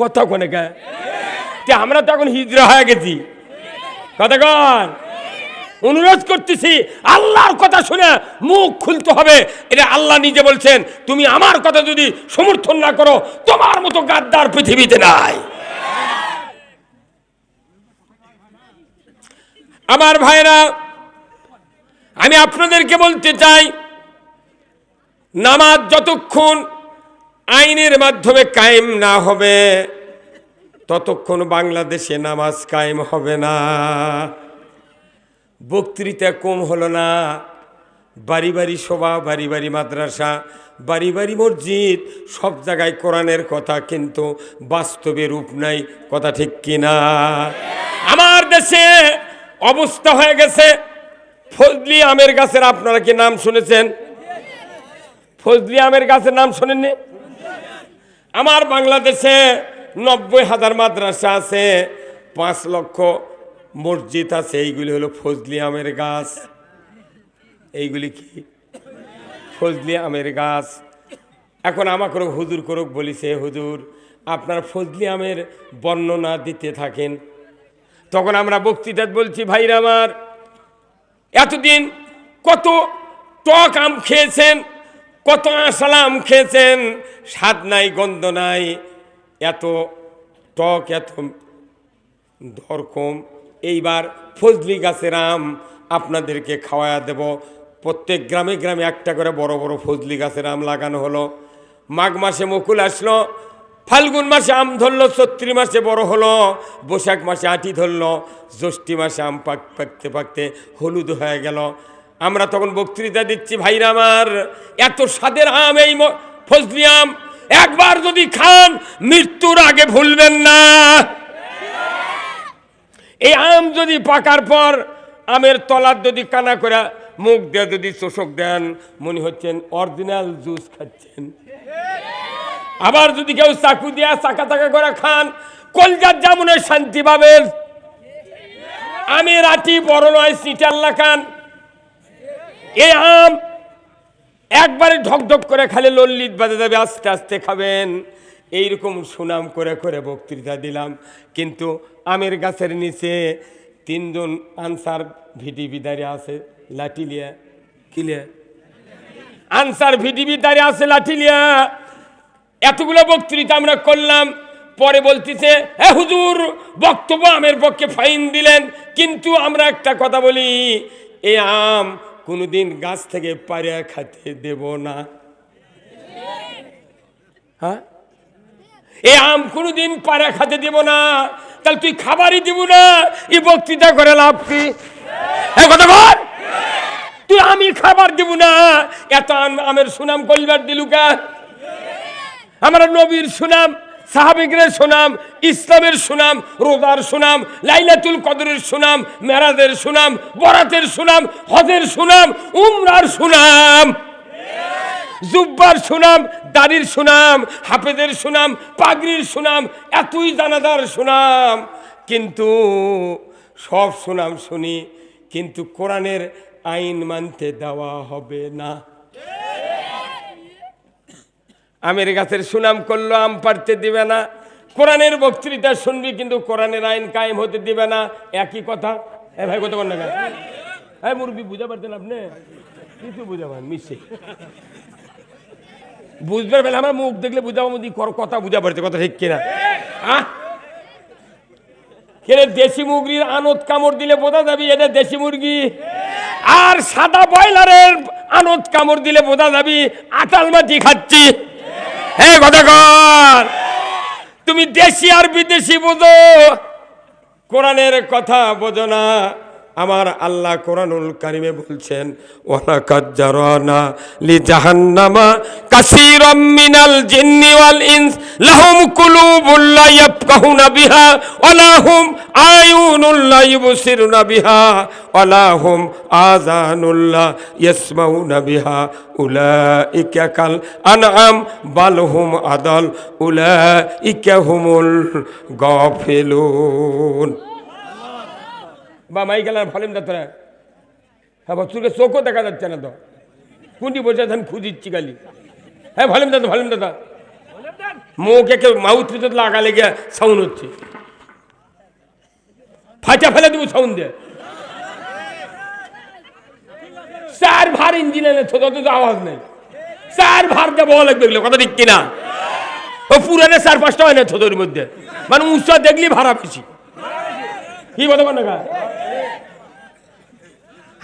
কথা কোনে কে? আমরা তো এখন হিজরা হয়ে গেছি। কথা কন? অনুরোধ করতেছি, আল্লাহর কথা শুনে মুখ খুলতে হবে। এটা আল্লাহ নিজে বলছেন, তুমি আমার কথা যদি সমর্থন না করো, তোমার মতো গাদ্দার পৃথিবীতে নাই। আমার ভাইরা, আমি আপনাদেরকে বলতে চাই, নামাজ যতক্ষণ আইনের মাধ্যমে কায়েম না হবে, ততক্ষণ বাংলাদেশে নামাজ কায়েম হবে না। বক্তৃতা কম হলো না। বাড়ি বাড়ি সভা, বাড়ি বাড়ি মাদ্রাসা, বাড়ি বাড়ি মসজিদ, সব জায়গায় কোরআনের কথা কিন্তু বাস্তবে রূপ নাই, কথা ঠিক কিনা আমার দেশে অবস্থা হয়ে গেছে। ফজলি আমের গাছের, আপনারা কি নাম শুনেছেন? ফজলি আমের গাছের নাম শোনেননি? আমার বাংলাদেশে নব্বই হাজার মাদ্রাসা আছে, পাঁচ লক্ষ মসজিদ আছে, এইগুলি হলো ফজলি আমের গাছ। এইগুলি কি? ফজলি আমের গাছ। এখন আমাকে হুজুর করুক বলিছে, হুজুর, আপনার ফজলি আমের বর্ণনা দিতে থাকেন। তখন আমরা বক্তৃতা বলছি, ভাইরা আমার, এতদিন কত টক আম খেয়েছেন কত আসালা আম খেয়েছেন? স্বাদ নাই, গন্ধ নাই, এত টক, এত ধরকম এইবার ফজলি গাছের আম আপনাদেরকে খাওয়া দেব। প্রত্যেক গ্রামে গ্রামে একটা করে বড় বড় ফজলি গাছের আম লাগানো হলো। মাঘ মাসে মুকুল আসলো, ফাল্গুন মাসে আম ধরলো চৈত্রি মাসে বড় হলো, বৈশাখ মাসে আটি ধরলো, জ্যৈষ্ঠী মাসে আম পাক, পাকতে পাকতে হলুদ হয়ে গেল। আমরা তখন বক্তৃতা দিচ্ছি, ভাইরা আমার, এত স্বাদের আম এই ফজলি আম, একবার যদি খান, মৃত্যুর আগে ভুলবেন না। এই আম যদি পাকার পর আমের তলার যদি কানা করে, মুখ দিয়ে যদি চোষক দেন, মনে হচ্ছেন অরিজিনাল জুস খাচ্ছেন। আবার যদি কেউ চাকু দিয়া চাকা চাকা করে খান, কলজার জামুনের শান্তি পাবেন। আমের আটি বড় নয় সিটাল্লা খান। এই আম একবারে ঢকঢক করে খালে লল্লিত বাজে যাবে, আস্তে আস্তে খাবেন। এইরকম সুনাম করে করে বক্তৃতা দিলাম। কিন্তু আমের গাছের নিচে তিনজন আনসার ভিডিবি দাঁড়িয়ে আছে, লাঠি লিয়া। কিলিয়া আনসার ভিডিবি দাঁড়িয়ে আছে, লাঠি লিয়া। এতগুলো বক্তৃতা আমরা করলাম, পরে বলতেছে হ্যাঁ হুজুর, বক্তব্য আমের পক্ষে ফাইন দিলেন, কিন্তু আমরা একটা কথা বলি, এ আম কোনোদিন গাছ থেকে পাড়িয়া খাতে দেব না। হ্যাঁ? এই আম কোনোদিন পাড়া খাতে দেব না। তাহলে তুই খাবারই দিব না। এই বক্তৃতা করে লাভ কি? বল। তুই আমি খাবার দিব না। এত আম- আমের সুনাম কলবার দিলুকা আমার নবীর সুনাম। সাহাবিগরের সুনাম, ইসলামের সুনাম, রোজার সুনাম, লাইলাতুল কদরের সুনাম, মেরাজের সুনাম, বরাতের সুনাম, হজের সুনাম, উমরার সুনাম, জুব্বার সুনাম, দাড়ির সুনাম হাফেদের সুনাম, পাগড়ির সুনাম, এতই জানাদার সুনাম। কিন্তু সব সুনাম শুনি, কিন্তু কোরআনের আইন মানতে দেওয়া হবে না। আমের গাছের সুনাম করল, আম পারতে দিবে না। কোরআনের বক্তৃতা শুনবি কিন্তু কোরআনের আইন কায়েম হতে দিবে না। একই কথা। এ ভাই কত না হ্যাঁ মুরবি বুঝা পারতেন আপনি? কিছু বুঝাবেন মিশে। বুঝবার বেলা আমার মুখ দেখলে বুঝাবো মুদি কর কথা বুঝা পারছে কথা ঠিক কিনা। আহ! দেশি মুরগির আনত কামড় দিলে বোঝা যাবে এটা দেশি মুরগি। আর সাদা বয়লারের আনত কামড় দিলে বোঝা যাবি আটাল মাটি খাচ্ছি। হ্যাঁ কথা কর তুমি দেশি আর বিদেশি বোঝো। কোরআনের কথা বোঝো না। আমার আল্লাহ কোরআনুল কারিমে বলছেন, ওয়ালাকাদ জারানা লি জাহান্নামা কাসীরাম মিনাল জিন্নি ওয়াল ইনস, লাহুম কুলুবুল লা ইয়াফকাহুনা বিহা, ওয়া আয়ুনুল লা ইবসিরুনা বিহা, ওয়া লাহুম আযানুল লা ইয়াসমাউনা বিহা, উলাইকা কাল আনআম, বাল হুম আদাল, উলাইকা হুমুল গাফিলুন। বা মাইকেলার ভলিউম দা তোরা। হ্যাঁ বছরকে চোখও দেখা যাচ্ছে না তো। কোনটি বসে আছেন, খুঁজিচ্ছি খালি। হ্যাঁ ভলিউম দাদা ভলিউম দাদা মুখে কেউ মাউথ পিছত লাগালে গিয়ে সাউন্ড হচ্ছে। ফাটা ফেলে দেবো সাউন্ড দিয়ে। চার ভার ইঞ্জিন ছোট তো আওয়াজ নেই। চার ভার দিয়ে বলা লাগবে এগুলো কথা ঠিক কিনা? ও পুরানে চার পাঁচটা হয় না ছোটোর মধ্যে। মানে উৎসাহ দেখলি ভাড়া বেশি। কি কথা বল না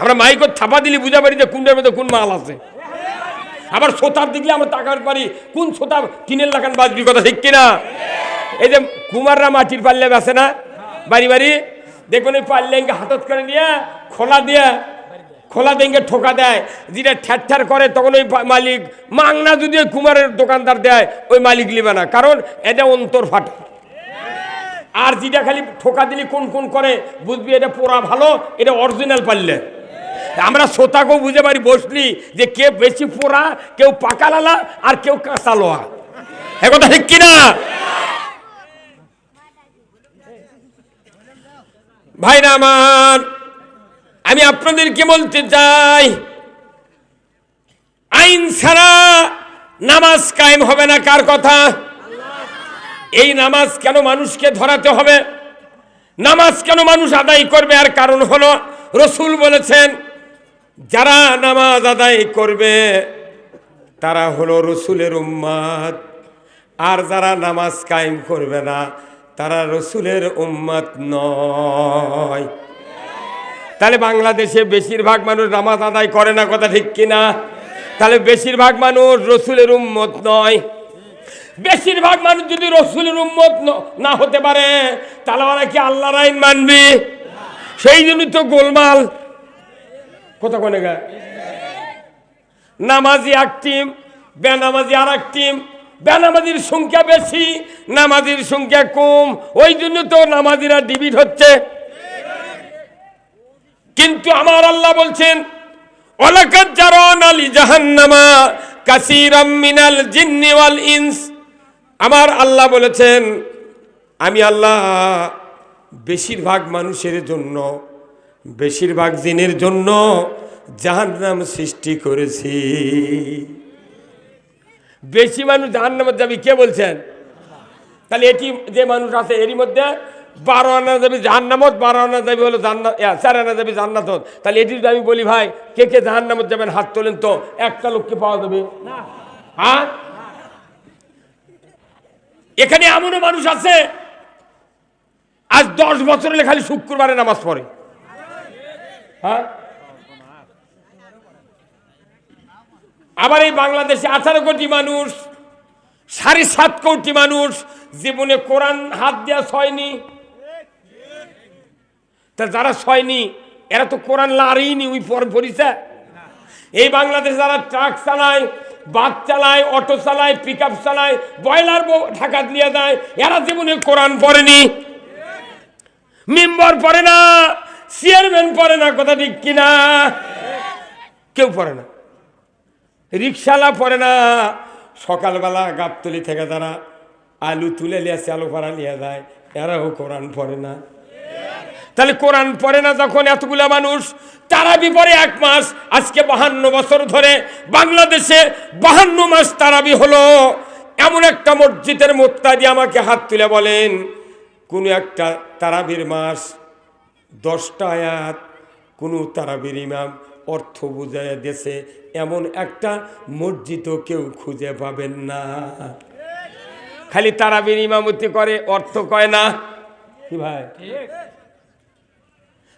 আমরা মাইকত থাপা দিলি বুঝা পারি যে কোনটার মধ্যে কোন মাল আছে। আবার সোতার দেখলে আমরা তাকার পারি, কোন সোতা কিনের লাগান বাজবি কথা ঠিক কিনা? এই যে কুমাররা মাটির পাল্লে বেছে না? বাড়ি বাড়ি। দেখুন এই পাল্লে হাতত করে নিয়ে, খোলা দিয়ে, খোলা দেঙ্গে ঠোকা দেয়। যেটা ঠ্যার ঠ্যার করে, তখন ওই মালিক, মাংনা যদি ওই কুমারের দোকানদার দেয়, ওই মালিক লিবে না। কারণ এটা অন্তর ফাটা। আর যেটা খালি ঠোকা দিলি কোন কোন করে, বুঝবি এটা পোড়া ভালো, এটা অরিজিনাল পারলে আমরা শ্রোতাকেও বুঝে পারি বসলি যে কে বেশি পোড়া, কেউ পাকা লালা আর কেউ কাঁচা লোয়া এ কথা ঠিক কিনা? ভাইরা আমার, আমি আপনাদেরকে বলতে চাই? আইন ছাড়া নামাজ কায়েম হবে না কার কথা? এই নামাজ কেন মানুষকে ধরাতে হবে? নামাজ কেন মানুষ আদায় করবে? আর কারণ হলো রসুল বলেছেন, যারা নামাজ আদায় করবে, তারা হলো রসুলের উম্মাদ। আর যারা নামাজ কায়েম করবে না, তারা রসুলের উম্মাদ নয়। তাহলে বাংলাদেশে বেশিরভাগ মানুষ নামাজ আদায় করে না কথা ঠিক কিনা তাহলে বেশিরভাগ মানুষ রসুলের উম্মত নয়। বেশিরভাগ মানুষ যদি রসুলের উম্মত ন- হতে পারে, তাহলে ওরা কি আল্লাহর আইন মানবে? সেই জন্য তো গোলমাল। কথা কোনে গা? নামাজি এক টিম বেনামাজি আর এক টিম বেনামাজির সংখ্যা বেশি, নামাজির সংখ্যা কম। ওই জন্য তো নামাজিরা ডিবিট হচ্ছে। কিন্তু আমার আল্লাহ বলছেন জাহান্নামা মিনাল ইনস। আমার আল্লাহ বলেছেন, আমি আল্লাহ বেশিরভাগ মানুষের জন্য, বেশিরভাগ জিনের জন্য জাহান্নাম সৃষ্টি করেছি। বেশি মানুষ জাহান্নামে যাবি, কে বলছেন? তাহলে এটি যে মানুষ আছে, এরই মধ্যে বারো আনা যাবি জাহান্নামত, বারো আনা যাবি হলো জান্নাত চার আনা যাবি জান্নাতত। তাহলে এটি যদি আমি বলি, ভাই, কে কে জাহান্নামত যাবেন হাত তোলেন তো, একটা লোককে পাওয়া যাবে। হ্যাঁ? এখানে এমনও মানুষ আছে আজ দশ বছর হলে খালি শুক্রবারে নামাজ পড়ে। হ্যাঁ? আবার এই বাংলাদেশে আঠারো কোটি মানুষ, সাড়ে সাত কোটি মানুষ জীবনে কোরআন হাত দেওয়া ছয়নি। তা যারা ছয়নি, এরা তো কোরআন লারিনি ওই পর পরিচা এই বাংলাদেশে যারা ট্রাক চালায়, বাস চালায়, অটো চালায় পিক আপ চালায় বয়লার ঢাকা দিয়ে দেয়, এরা জীবনে কোরআন পড়েনি। মেম্বার পড়ে না, চেয়ারম্যান পড়ে না, কথা ঠিক কিনা? কেউ পড়ে না। রিক্সালা পড়ে না, সকালবেলা গাবতলি থেকে তারা আলু তুলে নিয়ে আসে, আলু ভাড়া নিয়ে যায়, এরাও কোরআন পড়ে না। তাহলে কোরআন পড়ে না যখন এতগুলা মানুষ তারাবি পরে এক মাস, আজকে বাহান্ন বছর ধরে বাংলাদেশে বাহান্ন মাস তারাবি হলো। এমন একটা মসজিদের মোত্তাদি আমাকে হাত তুলে বলেন কোনো একটা তারাবির মাস, দশটা আয়াত, কোনো তারাবির ইমাম অর্থ বুঝাইয়া দেশে এমন একটা মসজিদও কেউ খুঁজে পাবেন না। খালি তারাবির ইমামতি করে অর্থ কয় না? কি ভাই?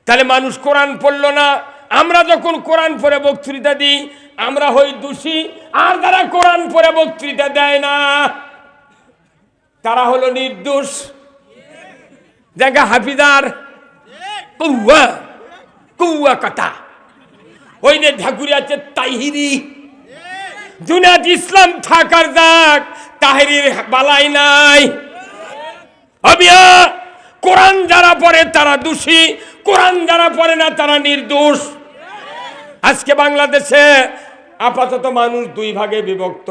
তাহলে মানুষ কোরআন পড়ল না, আমরা যখন কোরআন পরে বক্তৃতা দিই, আমরা হই দোষী, আর যারা কোরআন পরে বক্তৃতা দেয় না, তারা হলো নির্দোষ। জায়গা হাফিদার কৌয়া কৌয়া কাটা ওই যে ঠাকুরি আছে তাহিরি জুনাত ইসলাম থাকার যাক তাহিরির বালাই নাই অবিয়া কোরআন যারা পড়ে তারা দোষী কোরআন যারা পড়ে না তারা নির্দোষ আজকে বাংলাদেশে আপাতত মানুষ দুই ভাগে বিভক্ত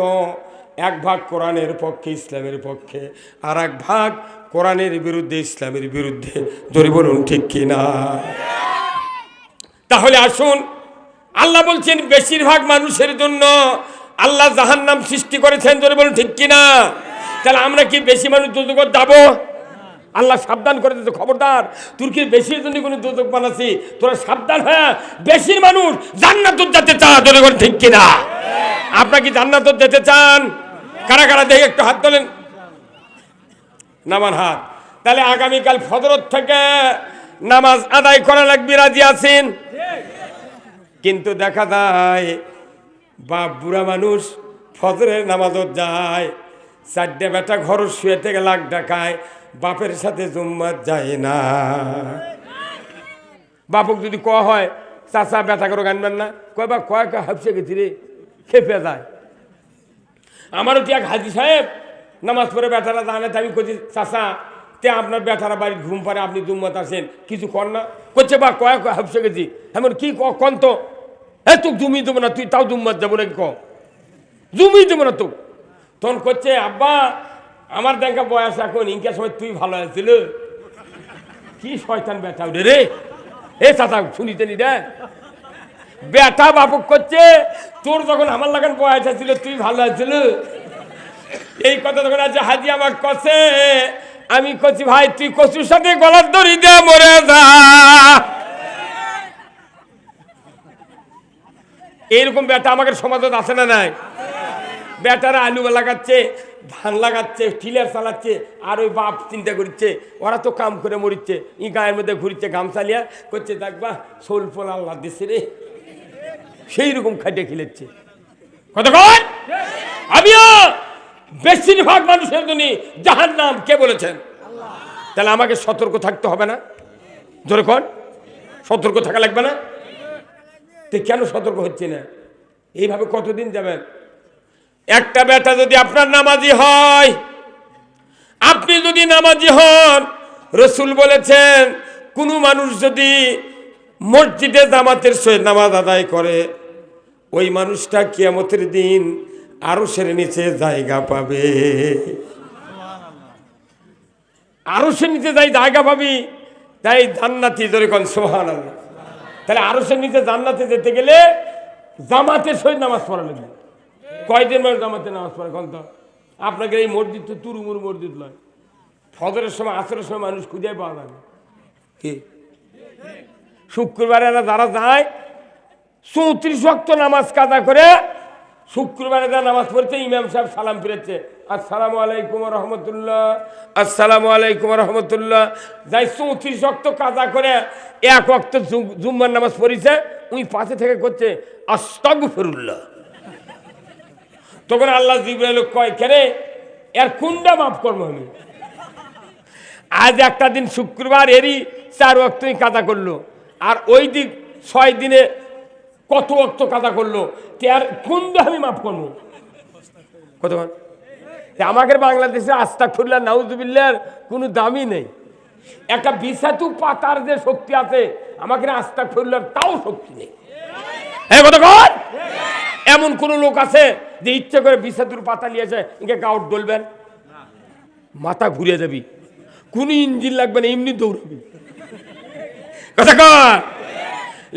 এক ভাগ কোরআনের পক্ষে ইসলামের পক্ষে আর এক ভাগ কোরআনের বিরুদ্ধে, ইসলামের বিরুদ্ধে। জোরে বলুন, ঠিক কিনা তাহলে আসুন, আল্লাহ বলছেন, বেশিরভাগ মানুষের জন্য আল্লাহ জাহান্নাম সৃষ্টি করেছেন, জোরে বলুন, ঠিক কিনা তাহলে আমরা কি বেশি মানুষ দুদক যাব? আল্লাহ সাবধান করে দিতে খবরদার। তোর কি বেশির জন্য কোনো দুদক বানাচ্ছি? তোরা সাবধান হ্যাঁ বেশির মানুষ জান্নাত যেতে চা তোর এখন ঠিক কিনা আপনার কি জান্নাত যেতে চান? কারা কারা দেখে একটু হাত তোলেন। নামান হাত। তাহলে আগামীকাল ফজরত থেকে নামাজ আদায় করা লাগবে, রাজি আছেন? কিন্তু দেখা যায়, বাপ বুড়া মানুষ ফজরের নামাজত যায়, চারটে বেটা ঘর শুয়ে থেকে লাখ ডাকায় বাপের সাথে জুম্মাত যায় না। বাপক যদি ক হয়, চাচা ব্যথা করে গানবেন না কয় বা কয় কয় হাফসে গেছি রে, খেপে যায়। আমারও কি এক হাজি সাহেব নামাজ পড়ে বেটারা জানে আমি করছি, চাচা, তে আপনার বেটারা বাড়ির ঘুম পারে আপনি জুম্মাত আসেন কিছু কর না। করছে বা, কয় কয়, হাফসে গেছি। এমন কি কন তো? হ্যাঁ তোকে জমি দেবো না, তুই তাও জুম্মাত যাব নাকি ক? জমি দেবো না তো তখন করছে আব্বা, আমার দেখা বয়স এখন ইনকার সময় তুই ভালো আছিল? কি শয়তান বেটা উঠে রে? এ, চাচা শুনিতে নি রে। বেটা বাপক করছে তোর যখন আমার লাগান বয়স ছিল তুই ভালো আছিল? এই কথা তখন আছে হাজি আমার কছে, আমি কছি, ভাই, তুই কচুর সাথে গলার দড়ি দে, মরে যা। এইরকম বেটা আমাদের সমাজত আছে না নাই? বেটারা আলু লাগাচ্ছে ধান লাগাচ্ছে, টিলার চালাচ্ছে, আর ওই বাপ চিন্তা করছে, ওরা তো কাম করে মরিচ্ছে ই গায়ের মধ্যে ঘুরছে, গামছা লিয়া করছে দেখবা সোল ফোল আল্লাহ দিচ্ছে রে। সেই রকম খাইটে খেলেছে কত কন? আমিও! বেশিরভাগ মানুষের জন্য জাহার নাম কে বলেছেন? তাহলে আমাকে সতর্ক থাকতে হবে না? কন। সতর্ক থাকা লাগবে না? তো কেন সতর্ক হচ্ছে না? এইভাবে কতদিন যাবেন? একটা বেটা যদি আপনার নামাজি হয়, আপনি যদি নামাজি হন, রসুল বলেছেন, কোনো মানুষ যদি মসজিদে জামাতের সহিত নামাজ আদায় করে, ওই মানুষটা কিয়ামতের দিন আরও নিচে জায়গা পাবে। আরও সে নিচে যাই জায়গা পাবি, তাই জান্নাতি ধরে কোন সোহান তাহলে আরও সে নিচে জান্নাতে যেতে গেলে জামাতের সহিত নামাজ পড়া লাগবে। কয়দিন মানুষ জামাতে নামাজ পড়ে কোন তো? আপনাকে এই মসজিদ তো তুরুমুর মসজিদ নয়। ফজরের সময়, আসরের সময় মানুষ খুঁজে পাওয়া যাবে কি? শুক্রবারে যারা যায়, চৌত্রিশ ওয়াক্ত নামাজ কাদা করে শুক্রবারে যা নামাজ পড়ছে, ইমাম সাহেব সালাম ফিরেছে। আসসালামু আলাইকুম রহমতুল্লাহ। আসসালামু আলাইকুম রহমতুল্লাহ। যাই চৌত্রিশ ওয়াক্ত কাদা করে এক জু- জুম্মার নামাজ পড়িছে, উনি পাশে থেকে করছে আস্তাগ ফিরুল্লাহ তখন আল্লাহ জিব্রাইল কয় কেরে এর কোনটা মাফ করব আমি? আজ একটা দিন শুক্রবার, এরই চার অক্তই কাজা করল। আর ওই দিক ছয় দিনে কত অক্ত কাদা করল? তার কোনটা আমি মাফ করব? কতক্ষণ আমাদের বাংলাদেশে আস্তা খুল্লা নাউজুবিল্লার কোনো দামই নেই। একটা বিষাতু পাতার যে শক্তি আছে আমাকে আস্তা খুল্লার তাও শক্তি নেই। হ্যাঁ এমন কোন লোক আছে যে ইচ্ছে করে বিষাতুর পাতা নিয়েছে ইনকে গাউট ডলবেন মাথা ঘুরে যাবি। কোন ইঞ্জিন লাগবে না, এমনি দৌড়বি। কথা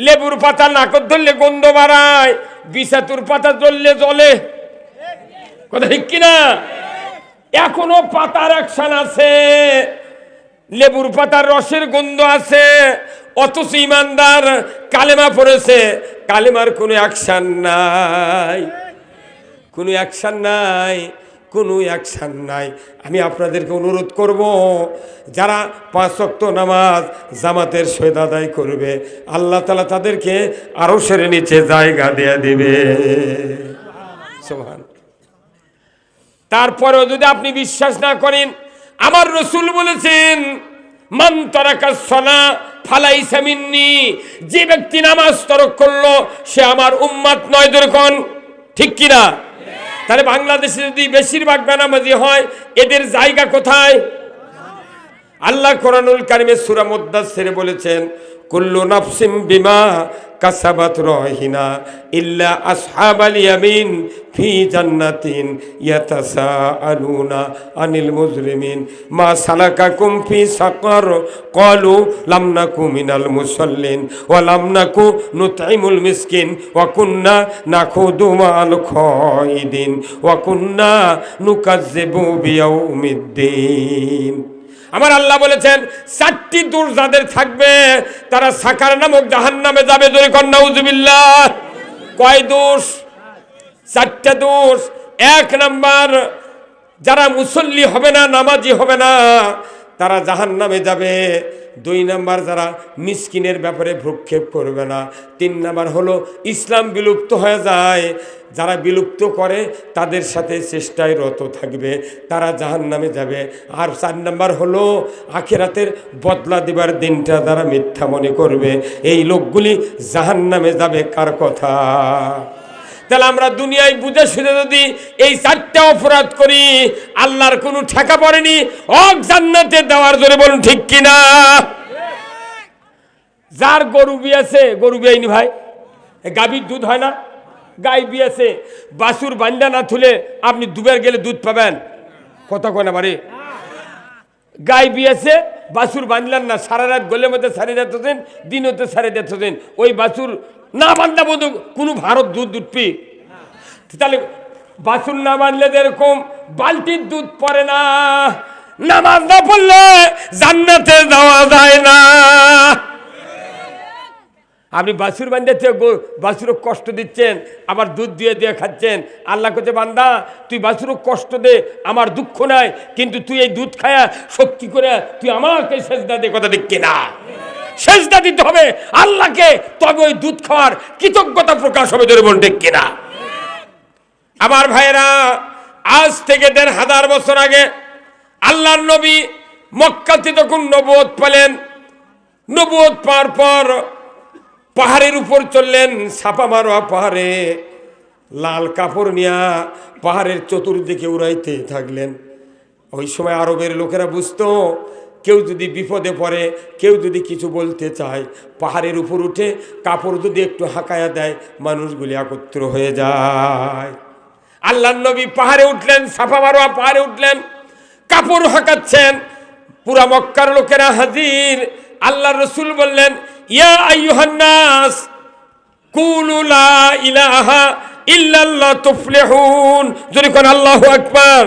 লেবুর পাতা নাকত ধরলে গন্ধ বাড়ায়, বিষাতুর পাতা জ্বললে জ্বলে। কথা ঠিক কিনা? এখনও পাতার অ্যাকশন আছে, লেবুর পাতার রসের গন্ধ আছে, অথচ ইমানদার কালেমা পড়েছে, কালেমার কোনো অ্যাকশন নাই। কোনো অ্যাকশন নাই। কোনো অ্যাকশন নাই। আমি আপনাদেরকে অনুরোধ করব, যারা পাঁচ ওয়াক্ত নামাজ জামাতের সৈদ আদায় করবে, আল্লাহ তালা তাদেরকে আরও সেরে নিচে জায়গা দেয়া দিবে। তারপরেও যদি আপনি বিশ্বাস না করেন, আমার রসুল বলেছেন ফালাই সামিন্নি যে ব্যক্তি নামাজ তরক করল, সে আমার উম্মাত নয় দরকন ঠিক কিনা? তাহলে বাংলাদেশে যদি বেশিরভাগ বেনামাজি হয়, এদের জায়গা কোথায়? আল্লাহ কোরআনুল কারিমের সুরা মুদাসসিরে বলেছেন, কুল্লু নাফসিম বিমা কাসাবাত রহিনা ইল্লা আসহাবাল ইয়ামিন ফি জান্নাতিন ইয়াতাসাআলুনা আনিল মুজরিমিন। মা সালাকাকুম ফি সাকার, ক্বালু লাম নাকু মিনাল মুসাল্লিন ওয়া লাম নাকু নুতঈমুল মিসকিন ওয়া কুন্না নাখুদু মাল খাইদিন ওয়া কুন্না নুকাজ্জিবু বিয়াউমিদ্দিন। আমার আল্লাহ বলেছেন, চারটি দূর যাদের থাকবে, তারা সাকার নামক জাহান নামে যাবে, জোরে কন্যা উজবিল্লাহ কয় দোষ চারটা দোষ এক নাম্বার, যারা মুসল্লি হবে না, নামাজি হবে না, তারা জাহান নামে যাবে। দুই নাম্বার, যারা মিসকিনের ব্যাপারে ভ্রুক্ষেপ করবে না। তিন নাম্বার হলো, ইসলাম বিলুপ্ত হয়ে যায়। যারা বিলুপ্ত করে, তাদের সাথে চেষ্টায় রত থাকবে, তারা জাহান নামে যাবে। আর চার নাম্বার হলো, আখেরাতের বদলা দেবার দিনটা যারা মিথ্যা মনে করবে। এই লোকগুলি জাহান নামে যাবে কার কথা? তাহলে আমরা দুনিয়ায় বুঝে শুনে যদি এই চারটা অপরাধ করি, আল্লাহর কোনো ঠেকা পড়েনি অক জান্নাতে দেওয়ার জন্য বলুন ঠিক কিনা? যার গরু বিয়েছে গরু বিয়াইনি ভাই। গাভীর দুধ হয় না? গাই বিয়েছে, বাসুর বান্ডা না থুলে আপনি দুবার গেলে দুধ পাবেন। কথা কয় না বাড়ি? গাই বিয়েছে বাছুর বাঁধলেন না, সারা রাত গোলের মধ্যে সারি দিতেছেন দিন হতে সারি দিতেছেন ওই বাছুর না বান্ধা বন্ধু, কোনো ভারত দুধ উঠবি? তাহলে বাছুর না বাঁধলে তো এরকম বালতির দুধ পড়ে না। নামাজ না পড়লে জান্নাতে যাওয়া যায় না। আপনি বাছুর বান্ধে বাছুর কষ্ট দিচ্ছেন, আবার দুধ দিয়ে দিয়ে খাচ্ছেন। আল্লাহ কাছে বান্দা, তুই বাছুর কষ্ট দে, আমার দুঃখ নাই, কিন্তু তুই এই দুধ খায়া শক্তি করে তুই আমাকে সেজদা দে, কথা ঠিক কিনা? সেজদা দিতে হবে আল্লাহকে, তবে ওই দুধ খাওয়ার কৃতজ্ঞতা প্রকাশ হবে ধরে বলতে কিনা? আমার ভাইরা আজ থেকে দেড় হাজার বছর আগে আল্লাহর নবী মক্কাতে তখন নবুয়ত পেলেন নবুয়ত পাওয়ার পর পাহাড়ের উপর চললেন, ছাপা মারোয়া পাহাড়ে। লাল কাপড় নিয়া পাহাড়ের চতুর্দিকে উড়াইতে থাকলেন। ওই সময় আরবের লোকেরা বুঝতো, কেউ যদি বিপদে পড়ে, কেউ যদি কিছু বলতে চায়, পাহাড়ের উপর উঠে কাপড় যদি একটু হাঁকায়া দেয়, মানুষগুলি একত্র হয়ে যায়। আল্লাহ নবী পাহাড়ে উঠলেন সাফা মারোয়া পাহাড়ে উঠলেন, কাপড় হাঁকাচ্ছেন। পুরা মক্কার লোকেরা হাজির। আল্লাহ রসুল বললেন ইয়া আইয়ুহান্নাস কুলু লা ইলাহা ইল্লাল্লাহ তুফলিহুন। যদি কোন আল্লাহু আকবার।